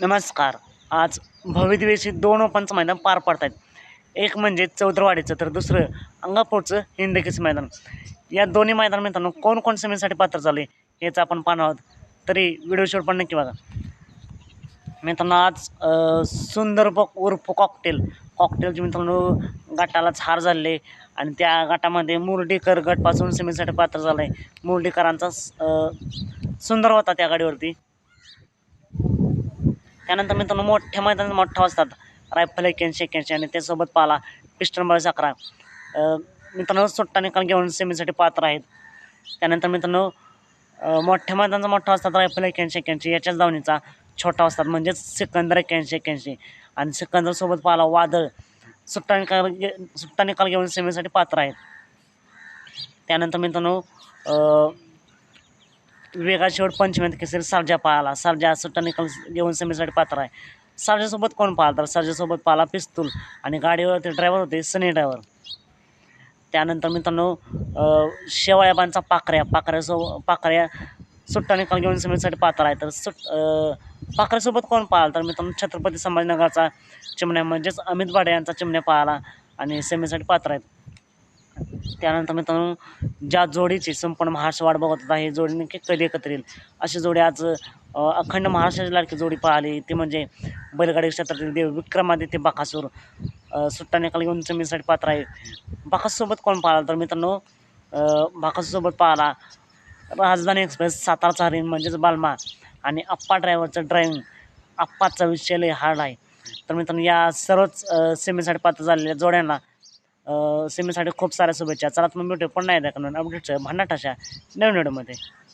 नमस्कार. आज भव्यदिवेशी दोन ओपनचं मैदान पार पडत आहेत एक म्हणजे चौधरवाडीचं तर दुसरं अंगापूरचं हिंदकीचं मैदान. या दोन्ही मैदान मित्रांनो कोण कोण सेमीसाठी पात्र झाले हेच आपण पाहणार आहोत. तरी व्हिडिओ शूट पण नक्की बघा. मित्रांनो आज सुंदर बक उर्फ कॉकटेल कॉकटेलचे मित्रांनो गटाला हार झाले आणि त्या गटामध्ये मुरडीकर गटपासून सेमीसाठी पात्र झालं आहे मुरडीकरांचा स- सुंदर होता त्या गाडीवरती. त्यानंतर मित्रांनो मोठ्या मैदानात मोठा असतात रायफल एक्क्याऐंशी एक्क्याऐंशी आणि त्यासोबत पाला पिस्टन बॉयज अकरा. मित्रांनो सुट्टा निकाल घेऊन सेमीसाठी पात्र आहेत. त्यानंतर मित्रांनो मोठ्या मैदानाचा मोठा असतात रायफल एक्क्याऐंशी एक्क्याऐंशी. याच्याच धावणीचा छोटा असतात म्हणजेच सिकंदर एक्क्याऐंशी एक्क्याऐंशी. आणि सिकंदरसोबत पाला वादळ. सुट्टा निकाल घे सुट्टा निकाल घेऊन सेमीसाठी पात्र आहेत. त्यानंतर मित्रांनो अं, वेगा शेवट पंचमीत केसरी सर्जा पाहिला सर्जा सुट्टा निकाल घेऊन सेमीसाठी पात्र आहे. सर्जासोबत कोण पाहिला तर? सर्जासोबत पाहिला पिस्तूल आणि गाडीवरती ड्रायव्हर होते सनी ड्रायव्हर त्यानंतर मित्रांनो शेवाळ्याबांचा पाकऱ्या पाकऱ्यासो पाकऱ्या सुट्टा निकाल घेऊन सेमीसाठी पात्र आहे. तर सुट अं, पाकऱ्यासोबत कोण पाहिला तर? मित्रांनो छत्रपती संभाजीनगरचा चिमण्या म्हणजेच अमित भाडे यांचा चिमण्या पाहिला आणि सेमीसाठी पात्र आहेत. त्यानंतर मित्रांनो ज्या जोडीची संपूर्ण महाराष्ट्र वाट बघत होता ही जोडी नक्की कधी एकत्र येईल? अशी जोडी आज अखंड महाराष्ट्राची लाडकी जोडी पाहिली. ती म्हणजे बैलगाडी क्षेत्रातील देव विक्रमादित्य बाकासूर. सुट्टा निकाल घेऊन जमीनसाठी पात्र आहे. बाकासूरसोबत कोण पाहिला? तर मित्रांनो बाकासूसोबत पाहिला राजधानी एक्सप्रेस सातारचा हरिण म्हणजेच बालमा आणि आप्पा ड्रायव्हरचं ड्रायव्हिंग आप्पाचा विषय लय हार्ड आहे. तर मित्रांनो या सर्वच सेमीसाठी पात्र झालेल्या जोड्यांना सेमीसाठी खूप साऱ्या शुभेच्छा. चला तुम्ही मग भेटू पण नाही दाखवणार अपडेटचं भन्नाट अशा नवीन व्हिडिओमध्ये.